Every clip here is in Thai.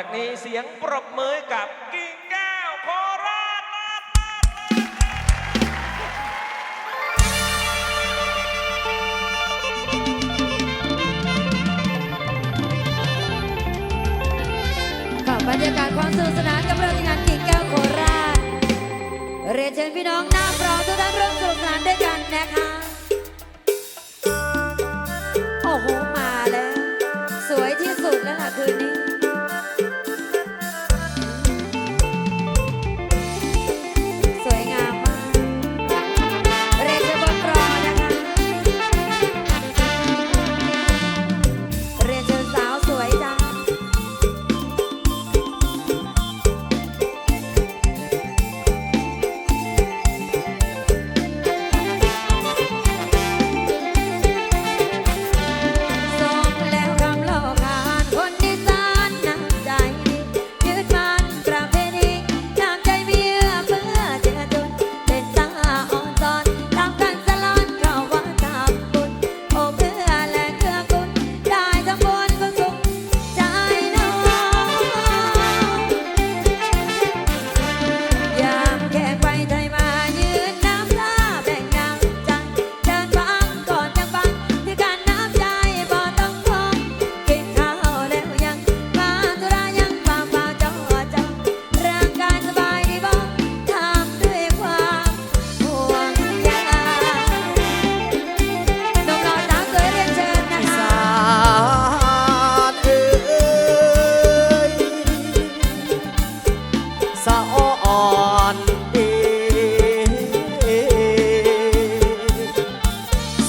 จากนี้เสียงปรบมือกับกิ่งแก้วโคราชกับบรรยากาศความสนุกสนานกับเรื่องงานกิ่งแก้วโคราชเรียนเชิญพี่น้องน้ำ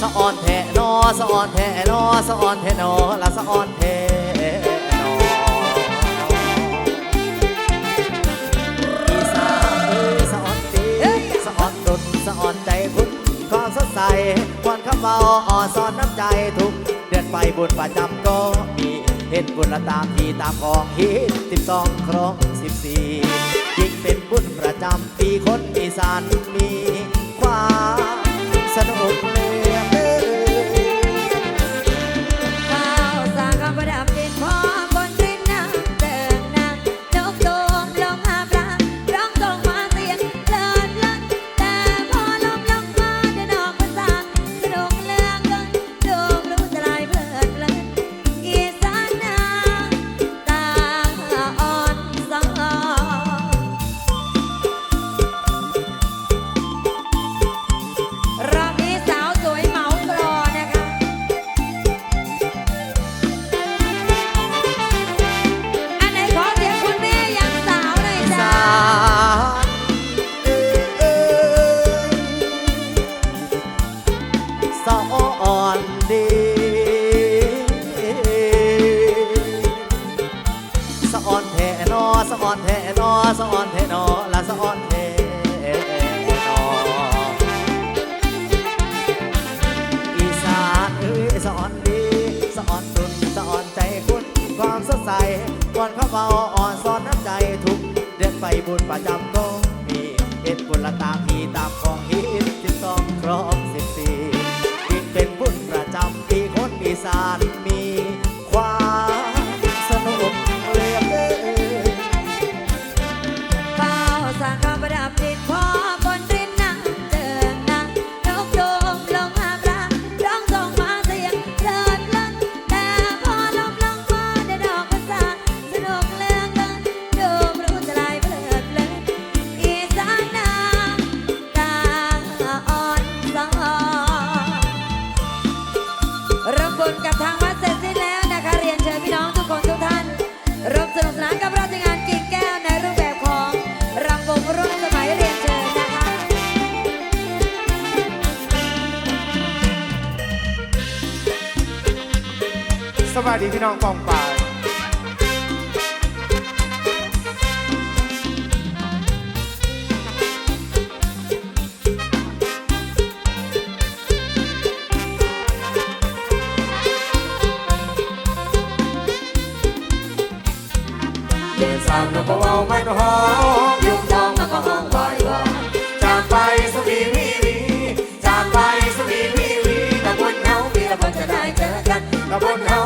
สะอ่อนแท้นอสะอ่อนแท้นอสะอ่อนแท้นอละสะอ่อนแท้นออีสานเอ้ยสะอ่อนดีสะอ่อนดุดสะอ่อนใจคุณความสดใสควันคำเบาอ่อนสอนน้ำใจทุกเดือนไปบุญประจำก็มีเห็นบุญละตามที่ตามของฮิตสิบสองครองสิบสี่ยิ่งเป็นบุญประจำ อ่อนดีสะอ่อนแท้นอสะอ่อนแท้นอสะอ่อนแท้นอละสะอ่อนแท้นออีสานเอ้ยสะอ่อนดีสะอ่อนดุนสะอ่อนใจคุณความสดใสก่อนเข้าเบาอ่อนสอนน้ำใจทุกเดือนไปบุญประจำก็มีเหตุบุญละตามมีตามของ สวัสดีพี่น้องกองป่ายเดินสามแล้วก็เว้าไม่ก็หอมยุงทองมันก็ห้องบ่อยบ่อยจากไปสวีวีวีจากไปสวีวีวีแต่บนเฮามีละคนจะได้เจอกันแต่บนเฮา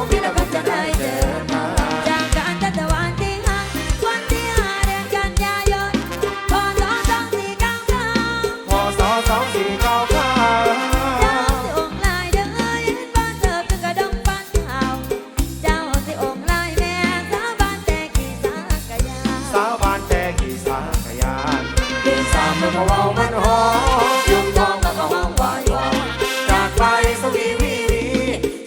ก็เมามันหอมยุ่งทองก็ก็ห้วายวาจากไปสวีวีวี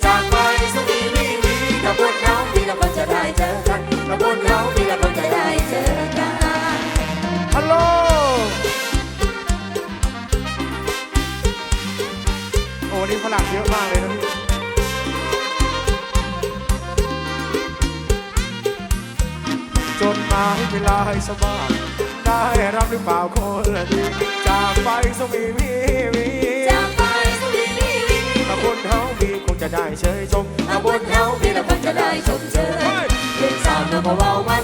จากไปสวีวีวีกับพวน้องพี่ละคนจะได้เจอกันกับพวน้องพี่ละคนจะได้เจอกันฮัลโหลโอ้นี่ฝรั่งเยอะมากเลยนะพี่จนมาให้เวลาให้สบาย ได้รับหรือเปล่าคนละดีจากไปสวีวีวีจากไปสวีวีวีถ้าคนเฮามีคงจะได้เชยชมถ้าบุญเฮาพี่ละคงจะได้ชมเชยเรื่องสาวน้ำมาเว้ามัน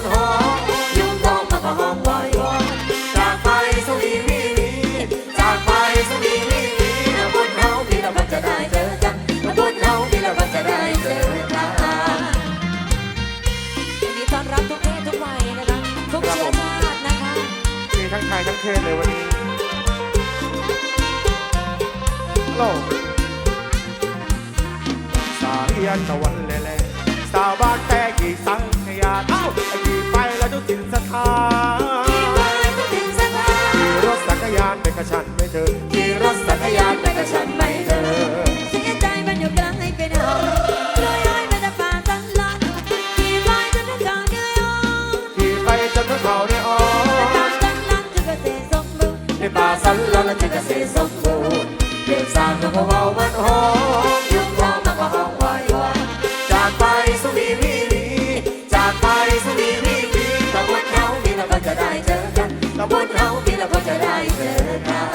อกันตะบนเขามีแล้วก็จะได้เจอกัน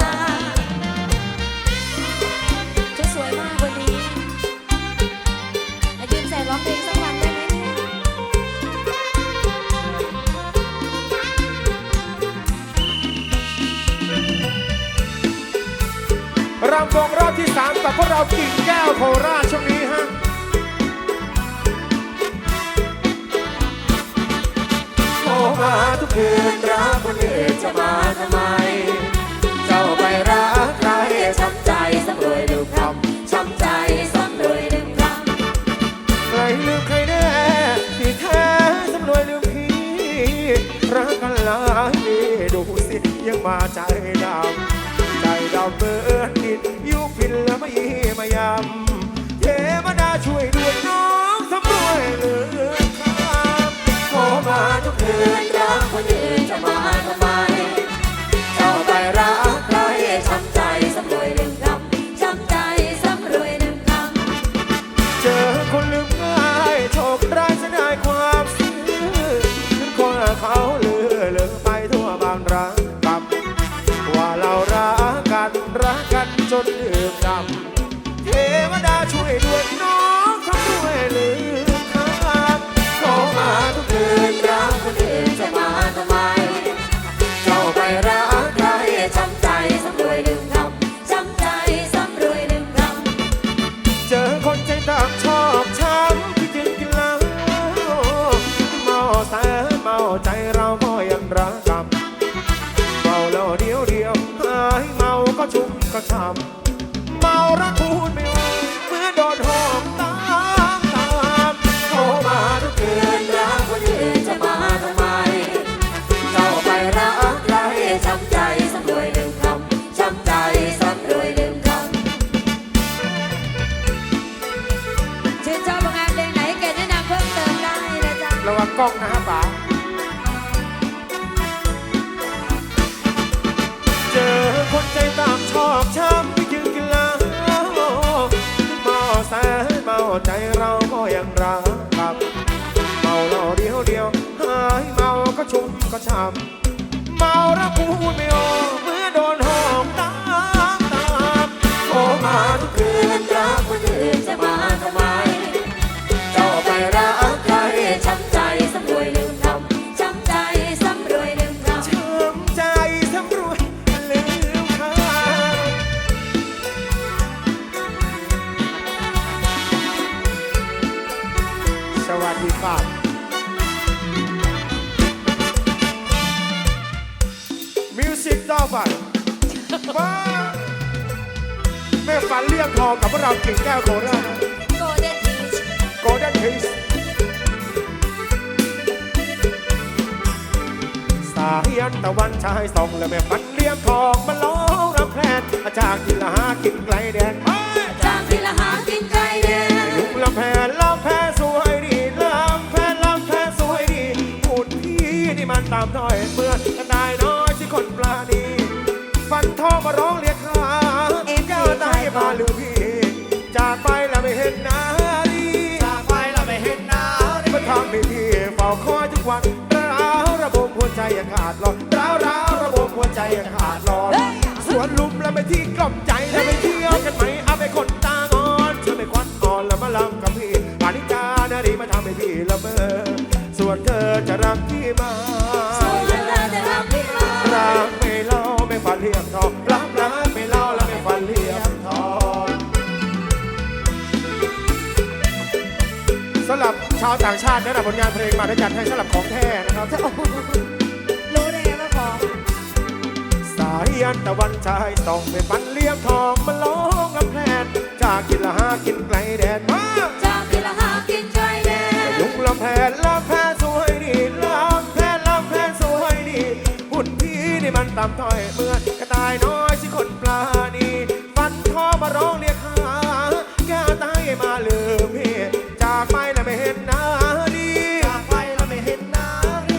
ชุดสวยมากวันนี้อะยืนใส่ร้องเพลงสักวันได้ไหมรำวงรอบที่สามกับพวกเรากิ่งแก้วโคราชช่วงนี้ฮะ มาทุกคืนรักคนอื่นจะมาทำไม เจ้าไปรักใครช้ำใจสำรวยลืมคำช้ำใจสำรวยลืมคำใครลืมใครแน่ที่แท้สำรวยลืมพี่รักกันหลายปีดูสิยังมาใจดำใจดำเบิดดินยุพินแล้วไม่มายำเทวดาช่วยด้วยน้องสำรวยลืม โทรมาทุกคืนรักคนอื่นจะมาทำไม เจ้าไปรักใครช้ำใจสำรวยลืมคำ ชุ่มก็ช้ำเมาแล้วพูดไม่ออกเมื่อโดนหอมตามตามโทรมาทุกคืนรักคนอื่นจะมาทำไมเจ้าไปรักใครช้ำใจสำรวยลืมคำช้ำใจสำรวยลืมคำช้ำใจสำรวยลืมคำสวัสดีครับ มิวสิกต่อไปมาแม่ฝันเรียกทองกับพวกเรากิ่งแก้วโคราชโกลเด้นทีชโกลเด้นทิสสายันตะวันชายส่องและแม่ฝันเลี้ยงทองมาล้อรำแพลนอาจากกินละหากินไกลแดนเอ้ มาร้องเรียกหาแก้วตายมาลืมพี่ จากไปแล้วไม่เห็นนาดีจากไปแล้วไม่เห็นหนาดีมาทำให้พี่เฝ้าคอยทุกวันราวระบบหัวใจยังขาดลอยร้าวร้าวระบบหัวใจยังขาดลอยสวนลุมแล้วไปที่กล่อมใจแล้วไปเที่ยวกันไหมเอาไปคนตางอนเชื่อไปควันอ่อนแล้วมาลำกับพี่ปานิจานารีมาทำให้พี่ละเมอส่วนเธอจะรักพี่ไหมา สำหรับชาวต่างชาติได้รับผลงานเพลงมาได้จัดให้สำหรับของแท้นะครับ รู้ได้ไงว่าของสายยันตะวันชายต้องไปปันเลี้ยงทองมาล้องลำแพนจากกินละหากินไกลแดนมาจากที่ละหากินใจแดนลุงลำแพนลำแพนสวยดีลำแพนลำแพนสวยดีหุ่นพี่นี่มันต่ำต้อยเหมือนกระต่ายน้อยสิคนปลานีฟันคอมาร้องเรียกหาแก้ตายมาลืมพี่จากไปแล้วไม่เห็นหน้าดีจากไปแล้วไม่เห็นหน้า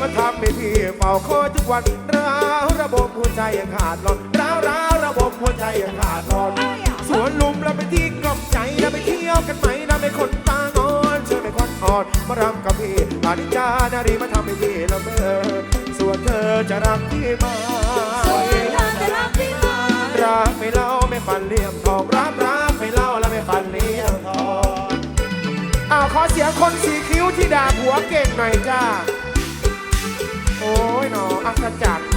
มาทำให้พี่เฝ้าคอยทุกวันร้าวระบบหัวใจยังขาดหลอนร้าวร้าวระบบหัวใจยังขาดหลอนสวนลุมแล้วไปที่กล่อมใจแล้วไปเที่ยวกันไหมนะไม่คนตางอนเชิญไปควันอ่อนมารำกับพี่ปานิจานารีมาทำให้พี่ละเมอส่วนเธอจะรักพี่ไหมาส่วนเธอจะรักพี่ไหมรักไม่เล่าไม่ฟันเลี่ยมทองรักรักไม่เล่าแล้วไม่ฟันเลี่ยมทอง อ้าวขอเสียงคนสีคิ้วที่ด่าผัวเก่งหน่อยจ้า โอ้ยหนออัก